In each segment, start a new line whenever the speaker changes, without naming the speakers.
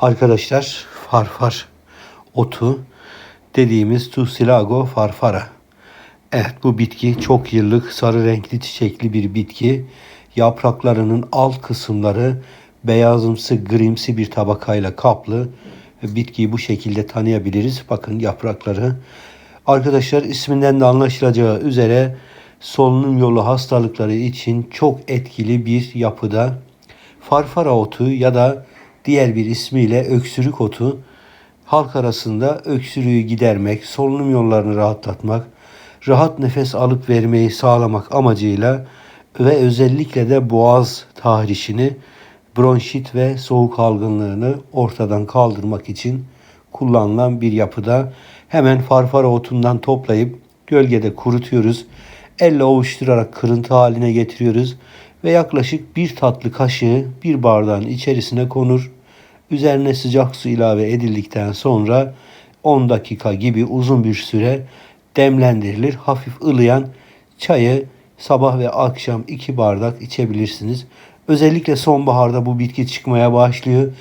Arkadaşlar farfar otu dediğimiz Tussilago farfara. Evet bu bitki çok yıllık sarı renkli çiçekli bir bitki. Yapraklarının alt kısımları beyazımsı grimsi bir tabakayla kaplı. Bitkiyi bu şekilde tanıyabiliriz. Bakın yaprakları. Arkadaşlar isminden de anlaşılacağı üzere solunum yolu hastalıkları için çok etkili bir yapıda. Farfara otu ya da diğer bir ismiyle öksürük otu halk arasında öksürüğü gidermek, solunum yollarını rahatlatmak, rahat nefes alıp vermeyi sağlamak amacıyla ve özellikle de boğaz tahrişini, bronşit ve soğuk algınlığını ortadan kaldırmak için kullanılan bir yapıda hemen farfara otundan toplayıp gölgede kurutuyoruz. Elle ovuşturarak kırıntı haline getiriyoruz ve yaklaşık bir tatlı kaşığı bir bardağın içerisine konur. Üzerine sıcak su ilave edildikten sonra 10 dakika gibi uzun bir süre demlendirilir. Hafif ılıyan çayı sabah ve akşam 2 bardak içebilirsiniz. Özellikle sonbaharda bu bitki çıkmaya başlıyor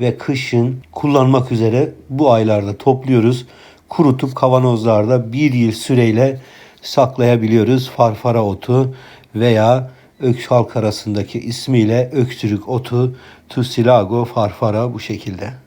ve kışın kullanmak üzere bu aylarda topluyoruz. Kurutup kavanozlarda bir yıl süreyle saklayabiliyoruz. Farfara otu veya öks halk arasındaki ismiyle öksürük otu Tussilago farfara bu şekilde.